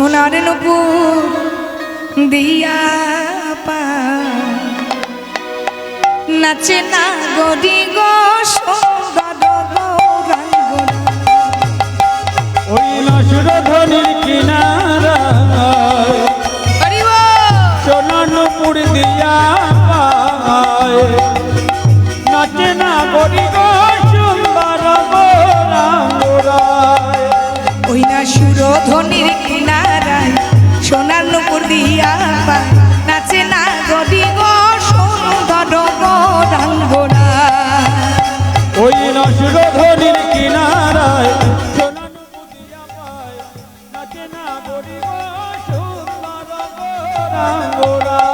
সোনার নূপুর দিয়া পা। নাচে না গদি গো 사랑오라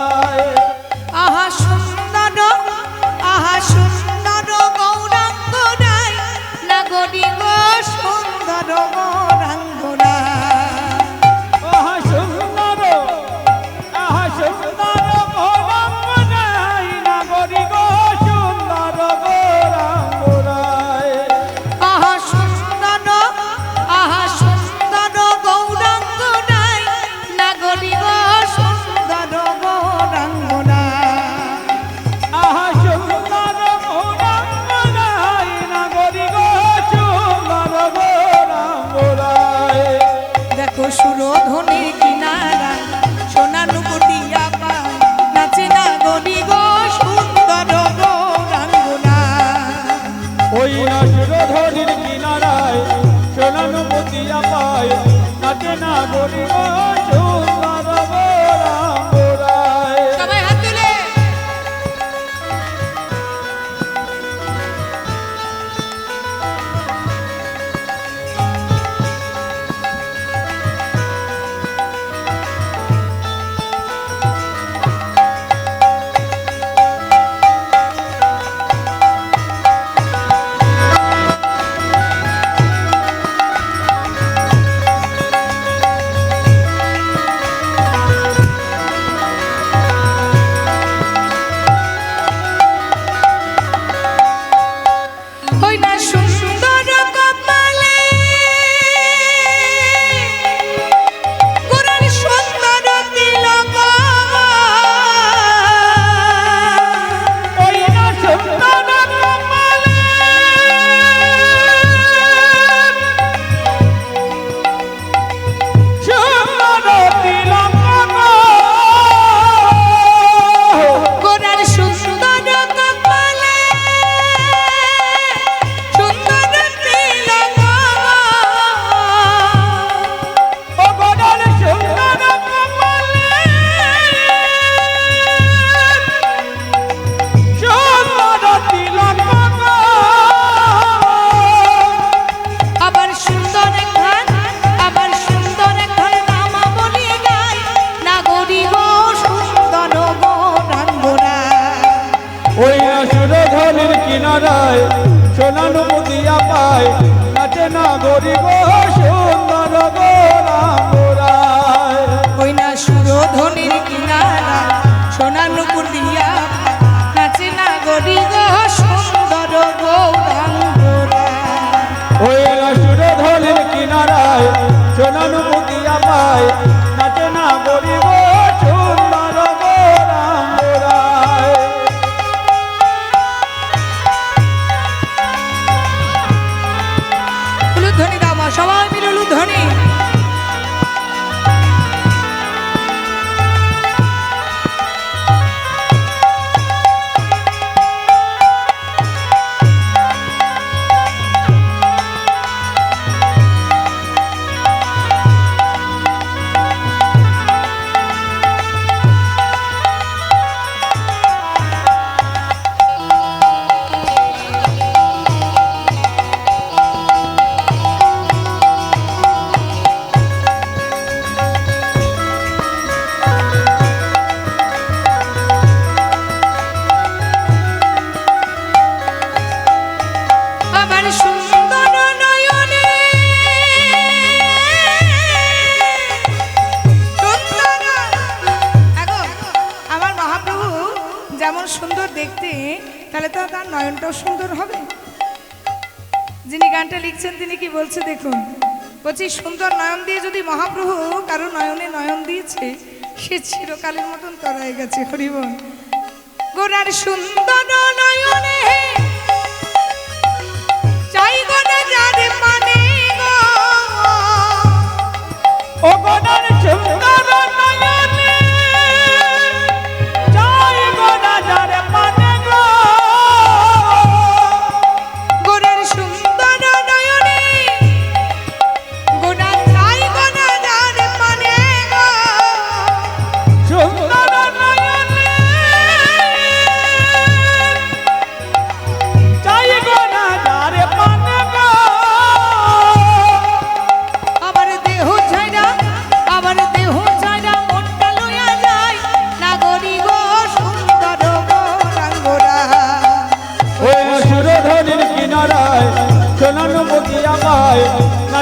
礼 হারায় সোনানু মুদিয়া পায় নাচে না গরিব সুন্দর গোরায় ওই না সুর ধনির কিনারা সোনানু মুদিয়া নাচে না গরিব সুন্দর গৌরাঙ্গরায় ওই না সুর ধনির কিনারায় সোনানু মুদিয়া পায় তাহলে তো তার নয়নটাও সুন্দর হবে। যিনি গানটা লিখছেন, তিনি কি বলছে দেখুন, বলছি সুন্দর নয়ন দিয়ে যদি মহাপ্রভু কারও নয়নে নয়ন দিয়েছে, সে চিরকালের মতন তরায় গেছে হরিবন গোড়ার সুন্দর নয়নে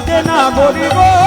নাচে না গরিব।